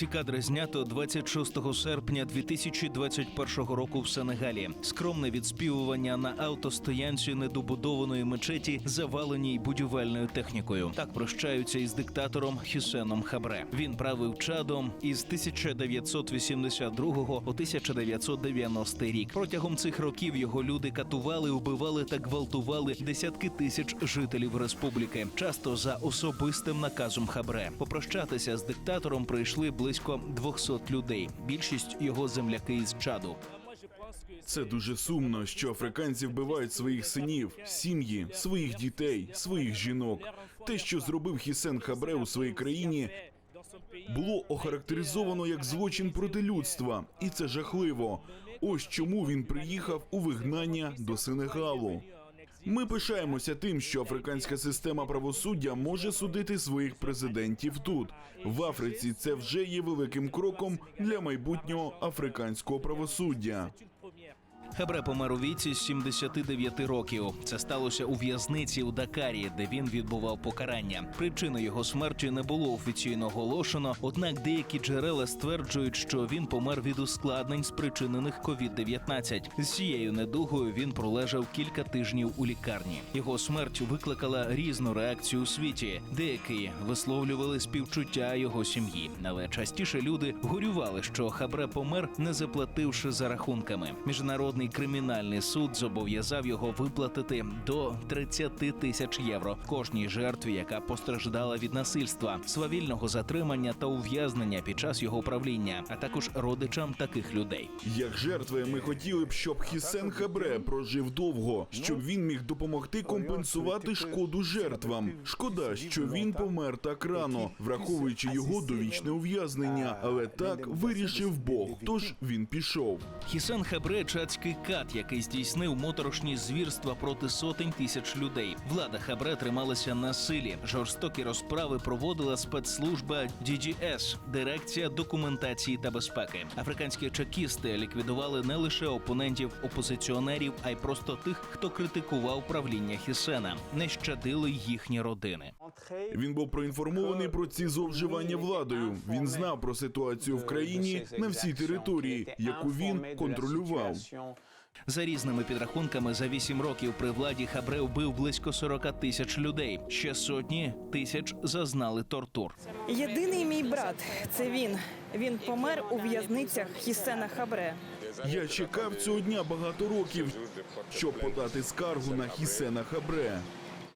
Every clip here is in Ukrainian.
Ці кадри знято 26 серпня 2021 року в Сенегалі. Скромне відспівування на автостоянці недобудованої мечеті, заваленій будівельною технікою. Так прощаються із диктатором Хюсеном Хабре. Він правив чадом із 1982 по 1990 рік. Протягом цих років його люди катували, вбивали та гвалтували десятки тисяч жителів республіки, часто за особистим наказом Хабре. Попрощатися з диктатором прийшли близько 200 людей. Більшість його земляки із чаду. Це дуже сумно, що африканці вбивають своїх синів, сім'ї, своїх дітей, своїх жінок. Те, що зробив Хісен Хабре у своїй країні, було охарактеризовано як злочин проти людства, і це жахливо. Ось чому він приїхав у вигнання до Сенегалу. Ми пишаємося тим, що африканська система правосуддя може судити своїх президентів тут. В Африці це вже є великим кроком для майбутнього африканського правосуддя. Хабре помер у віці 79 років. Це сталося у в'язниці у Дакарі, де він відбував покарання. Причини його смерті не було офіційно оголошено. Однак деякі джерела стверджують, що він помер від ускладнень, спричинених COVID-19. З цією недугою він пролежав кілька тижнів у лікарні. Його смерть викликала різну реакцію у світі. Деякі висловлювали співчуття його сім'ї, але частіше люди горювали, що Хабре помер, не заплативши за рахунками. Міжнародний кримінальний суд зобов'язав його виплатити до 30 тисяч євро кожній жертві, яка постраждала від насильства, свавільного затримання та ув'язнення під час його правління, а також родичам таких людей. Як жертви, ми хотіли б, щоб Хісен Хабре прожив довго, щоб він міг допомогти компенсувати шкоду жертвам. Шкода, що він помер так рано, враховуючи його довічне ув'язнення, але так вирішив Бог. Тож він пішов. Хісен Хабре чацький кат, який здійснив моторошні звірства проти сотень тисяч людей. Влада Хабре трималася на силі. Жорстокі розправи проводила спецслужба DGS – дирекція документації та безпеки. Африканські чекісти ліквідували не лише опонентів опозиціонерів, а й просто тих, хто критикував правління Хісена, не щадили їхні родини. Він був проінформований про ці зловживання владою. Він знав про ситуацію в країні на всій території, яку він контролював. За різними підрахунками, за вісім років при владі Хабре вбив близько 40 тисяч людей. Ще сотні тисяч зазнали тортур. Єдиний мій брат це він. Він помер у в'язницях Хісена Хабре. Я чекав цього дня багато років, щоб подати скаргу на Хісена Хабре.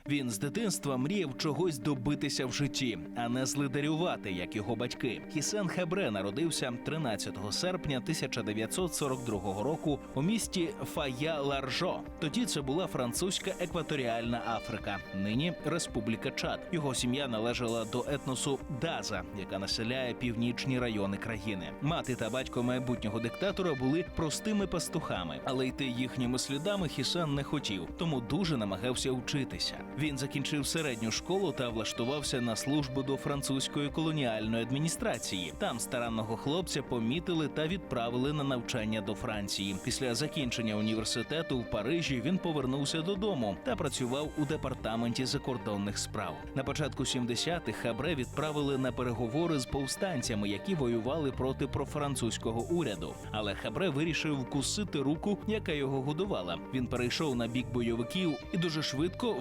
Він з дитинства мріяв чогось добитися в житті, а не злидарювати, як його батьки. Хісен Хабре народився 13 серпня 1942 року у місті Фая Ларжо. Тоді це була французька екваторіальна Африка, нині Республіка Чад. Його сім'я належала до етносу Даза, яка населяє північні райони країни. Мати та батько майбутнього диктатора були простими пастухами, але йти їхніми слідами Хісен не хотів, тому дуже намагався вчитися. Він закінчив середню школу та влаштувався на службу до французької колоніальної адміністрації. Там старанного хлопця помітили та відправили на навчання до Франції. Після закінчення університету в Парижі він повернувся додому та працював у департаменті закордонних справ. На початку 70-х Хабре відправили на переговори з повстанцями, які воювали проти профранцузького уряду. Але Хабре вирішив вкусити руку, яка його годувала. Він перейшов на бік бойовиків і дуже швидко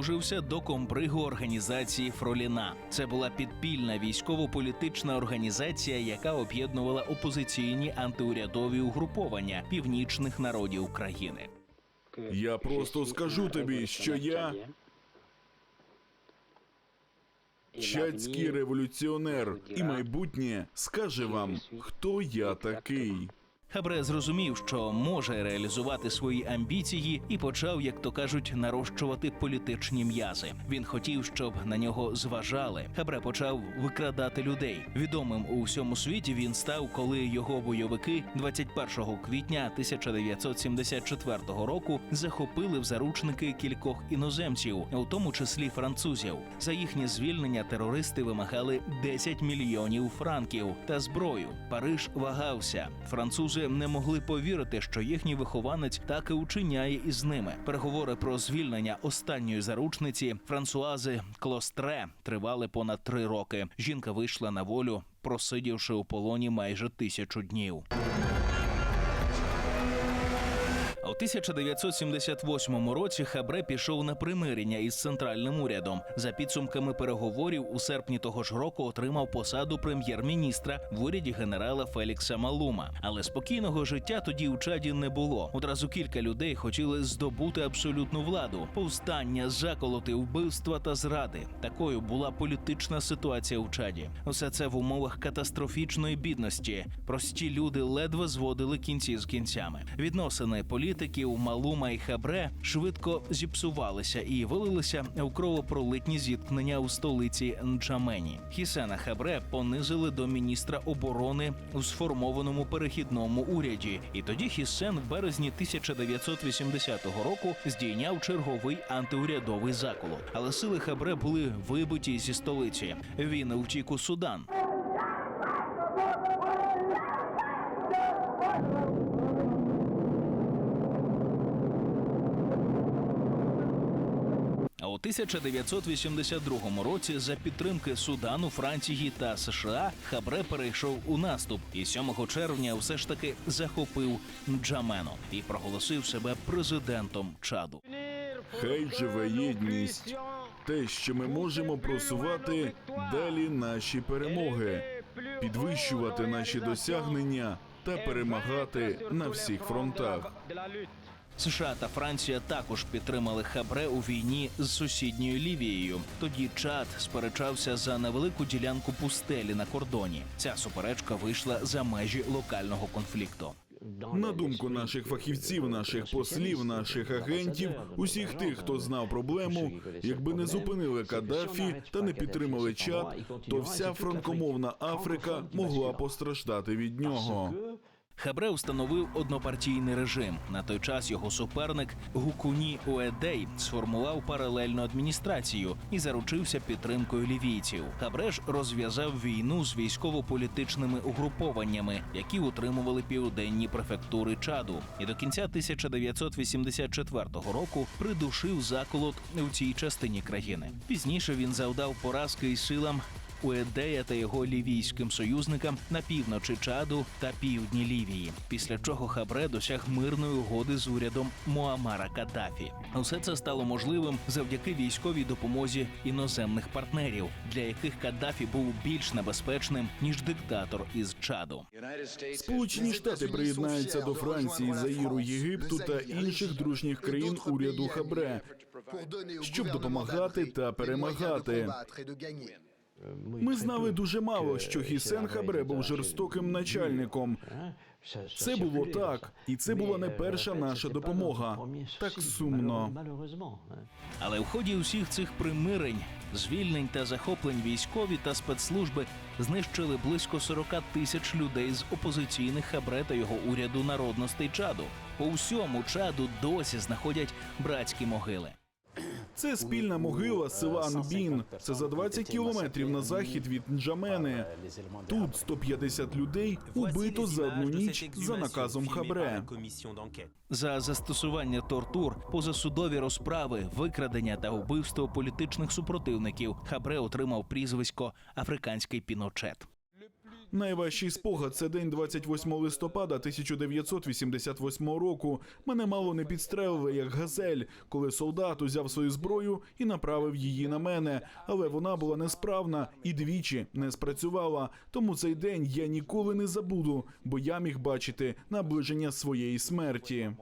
вислужився до комбригу організації Фроліна. Це була підпільна військово-політична організація, яка об'єднувала опозиційні антиурядові угруповання північних народів країни. Я просто скажу тобі, що я чацький революціонер, і майбутнє скаже вам, хто я такий. Хабре зрозумів, що може реалізувати свої амбіції, і почав, як то кажуть, нарощувати політичні м'язи. Він хотів, щоб на нього зважали. Хабре почав викрадати людей. Відомим у всьому світі він став, коли його бойовики 21 квітня 1974 року захопили в заручники кількох іноземців, у тому числі французів. За їхнє звільнення терористи вимагали 10 мільйонів франків та зброю. Париж вагався. Французи не могли повірити, що їхній вихованець так і учиняє із ними. Переговори про звільнення останньої заручниці Франсуази Клостре тривали понад три роки. Жінка вийшла на волю просидівши у полоні майже тисячу днів. 1978 році Хабре пішов на примирення із центральним урядом. За підсумками переговорів у серпні того ж року отримав посаду прем'єр-міністра в уряді генерала Фелікса Малума. Але спокійного життя тоді у Чаді не було. Одразу кілька людей хотіли здобути абсолютну владу: повстання, заколоти, вбивства та зради. Такою була політична ситуація у Чаді. Усе це в умовах катастрофічної бідності. Прості люди ледве зводили кінці з кінцями. Відносини політиків Малума і Хабре швидко зіпсувалися і вилилися в кровопролитні зіткнення у столиці Нджамені. Хісена Хабре понизили до міністра оборони у сформованому перехідному уряді. І тоді Хісен в березні 1980 року здійняв черговий антиурядовий заколот. Але сили Хабре були вибиті зі столиці. Він втік у Судан. 1982 році за підтримки Судану, Франції та США Хабре перейшов у наступ і 7 червня все ж таки захопив Нджамено і проголосив себе президентом Чаду. Хай живе єдність. Те, що ми можемо просувати далі наші перемоги, підвищувати наші досягнення та перемагати на всіх фронтах. США та Франція також підтримали Хабре у війні з сусідньою Лівією. Тоді Чад сперечався за невелику ділянку пустелі на кордоні. Ця суперечка вийшла за межі локального конфлікту. На думку наших фахівців, наших послів, наших агентів, усіх тих, хто знав проблему, якби не зупинили Каддафі та не підтримали чад, то вся франкомовна Африка могла постраждати від нього. Хабре встановив однопартійний режим. На той час його суперник Гукуні Уедей сформував паралельну адміністрацію і заручився підтримкою лівійців. Хабре ж розв'язав війну з військово-політичними угрупованнями, які утримували південні префектури Чаду. І до кінця 1984 року придушив заколот у цій частині країни. Пізніше він завдав поразки й силам Уедея та його лівійським союзникам на півночі Чаду та півдні Лівії, після чого Хабре досяг мирної угоди з урядом Муамара Каддафі. Усе це стало можливим завдяки військовій допомозі іноземних партнерів, для яких Каддафі був більш небезпечним ніж диктатор із Чаду. Сполучені Штати приєднаються до Франції, Заїру, Єгипту та інших дружніх країн уряду Хабре, щоб допомагати та перемагати. Ми знали дуже мало, що Хісен Хабре був жорстоким начальником. Це було так, і це була не перша наша допомога. Так сумно. Але в ході усіх цих примирень, звільнень та захоплень військові та спецслужби знищили близько 40 тисяч людей з опозиційних хабре та його уряду народностей Чаду. По всьому Чаду досі знаходять братські могили. Це спільна могила села Анбін. Це за 20 кілометрів на захід від Нджамени. Тут 150 людей убито за одну ніч за наказом Хабре. За застосування тортур, позасудові розправи, викрадення та вбивство політичних супротивників Хабре отримав прізвисько Африканський Піночет. Найважчий спогад це день 28 листопада 1988 року. Мене мало не підстрелили як газель, коли солдат узяв свою зброю і направив її на мене. Але вона була несправна і двічі не спрацювала. Тому цей день я ніколи не забуду, бо я міг бачити наближення своєї смерті.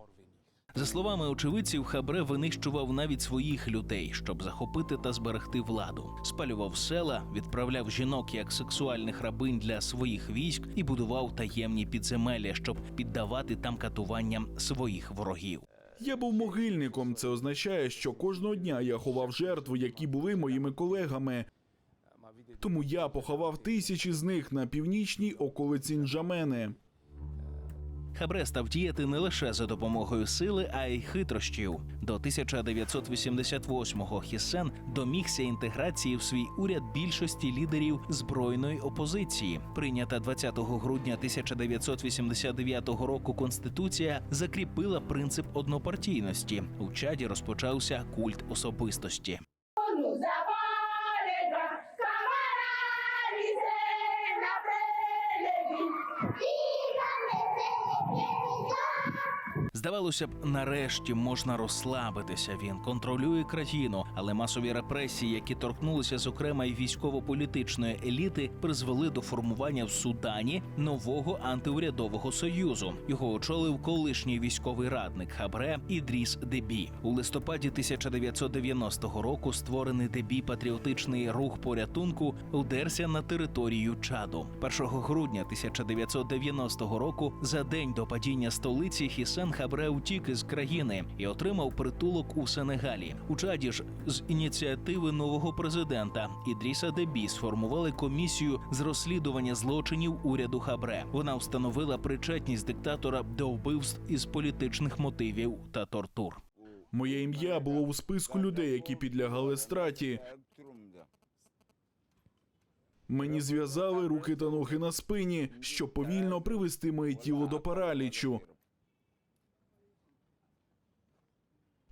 За словами очевидців, Хабре винищував навіть своїх людей, щоб захопити та зберегти владу. Спалював села, відправляв жінок як сексуальних рабинь для своїх військ і будував таємні підземелля, щоб піддавати там катуванням своїх ворогів. Я був могильником. Це означає, що кожного дня я ховав жертву, які були моїми колегами. Тому я поховав тисячі з них на північній околиці Нджамени. Хабре став діяти не лише за допомогою сили, а й хитрощів. До 1988-го Хісен домігся інтеграції в свій уряд більшості лідерів збройної опозиції. Прийнята 20 грудня 1989 року конституція закріпила принцип однопартійності. У чаді розпочався культ особистості. Здавалося б, нарешті можна розслабитися. Він контролює країну, але масові репресії, які торкнулися зокрема й військово-політичної еліти, призвели до формування в Судані нового антиурядового союзу. Його очолив колишній військовий радник Хабре Ідріс Дебі. У листопаді 1990 року створений Дебі патріотичний рух порятунку удерся на територію Чаду. 1 грудня 1990 року, за день до падіння столиці, Хісен Хабре утік із країни і отримав притулок у Сенегалі. У Чаді ж з ініціативи нового президента Ідріса Дебі сформували комісію з розслідування злочинів уряду Хабре. Вона встановила причетність диктатора до вбивств із політичних мотивів та тортур. Моє ім'я було у списку людей, які підлягали страті. Мені зв'язали руки та ноги на спині, щоб повільно привести моє тіло до паралічу.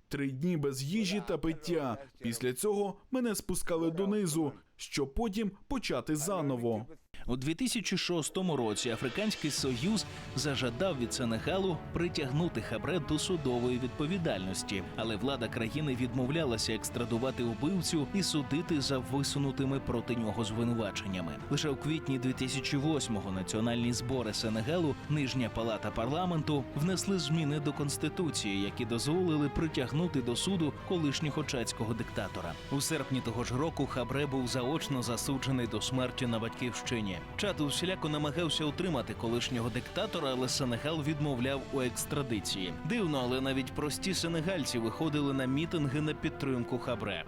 Три дні без їжі та пиття. Після цього мене спускали донизу, щоб потім почати заново. У 2006 році Африканський Союз зажадав від Сенегалу притягнути Хабре до судової відповідальності, але влада країни відмовлялася екстрадувати вбивцю і судити за висунутими проти нього звинуваченнями. Лише у квітні 2008-го національні збори Сенегалу, нижня палата парламенту, внесли зміни до конституції, які дозволили притягнути до суду колишнього чацького диктатора. У серпні того ж року Хабре був заочно засуджений до смерті на батьківщині. Чад усіляко намагався утримати колишнього диктатора, але Сенегал відмовляв у екстрадиції. Дивно, але навіть прості сенегальці виходили на мітинги на підтримку Хабре.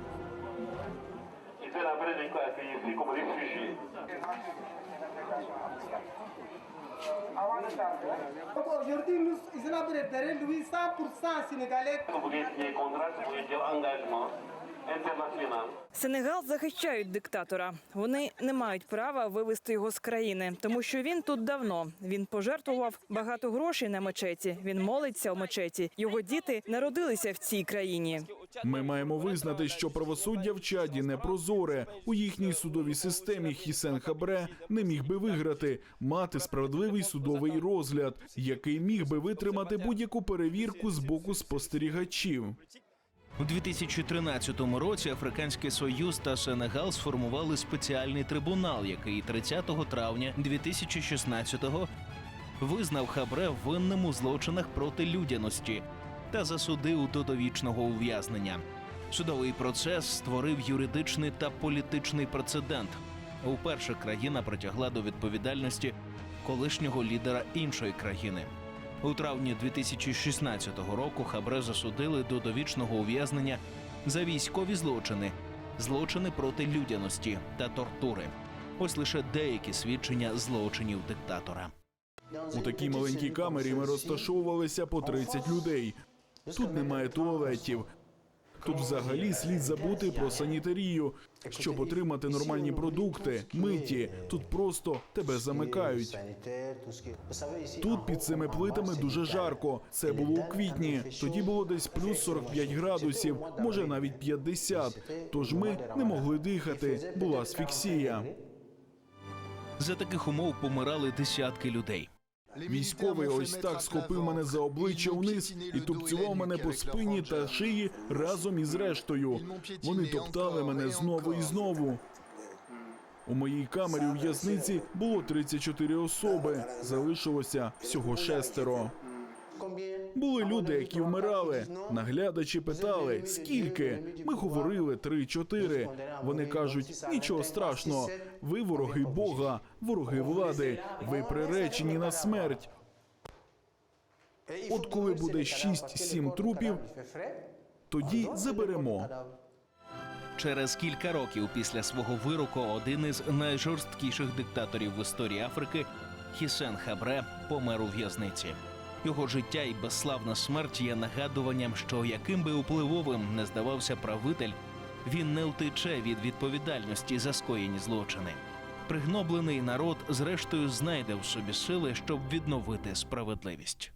aujourd'hui, nous, Islam Bédéré, lui, 100% sénégalais. Vous pouvez signer contrat, vous pouvez dire engagement international. Сенегал захищають диктатора. Вони не мають права вивести його з країни, тому що він тут давно. Він пожертвував багато грошей на мечеті. Він молиться у мечеті. Його діти народилися в цій країні. Ми маємо визнати, що правосуддя в чаді не прозоре. У їхній судовій системі Хісен Хабре не міг би виграти, мати справедливий судовий розгляд, який міг би витримати будь-яку перевірку з боку спостерігачів. У 2013 році Африканський Союз та Сенегал сформували спеціальний трибунал, який 30 травня 2016-го визнав Хабре винним у злочинах проти людяності та засудив до довічного ув'язнення. Судовий процес створив юридичний та політичний прецедент. Уперше країна притягла до відповідальності колишнього лідера іншої країни. У травні 2016 року Хабре засудили до довічного ув'язнення за військові злочини, злочини проти людяності та тортури. Ось лише деякі свідчення злочинів диктатора. У такій маленькій камері ми розташовувалися по 30 людей. Тут немає туалетів. Тут взагалі слід забути про санітарію, щоб отримати нормальні продукти, миті. Тут просто тебе замикають. Тут під цими плитами дуже жарко. Це було у квітні. Тоді було десь плюс 45 градусів, може навіть 50. Тож ми не могли дихати. Була асфіксія. За таких умов помирали десятки людей. Військовий ось так схопив мене за обличчя вниз і тупцював мене по спині та шиї разом із рештою. Вони топтали мене знову і знову. У моїй камері у в'язниці було 34 особи. Залишилося всього шестеро. Були люди, які вмирали. Наглядачі питали, скільки. Ми говорили три-чотири. Вони кажуть, нічого страшного. Ви вороги Бога, вороги влади. Ви приречені на смерть. От коли буде 6-7 трупів, тоді заберемо. Через кілька років після свого вироку один із найжорсткіших диктаторів в історії Африки Хісен Хабре помер у в'язниці. Його життя і безславна смерть є нагадуванням, що яким би впливовим не здавався правитель, він не втече від відповідальності за скоєні злочини. Пригноблений народ, зрештою, знайде в собі сили, щоб відновити справедливість.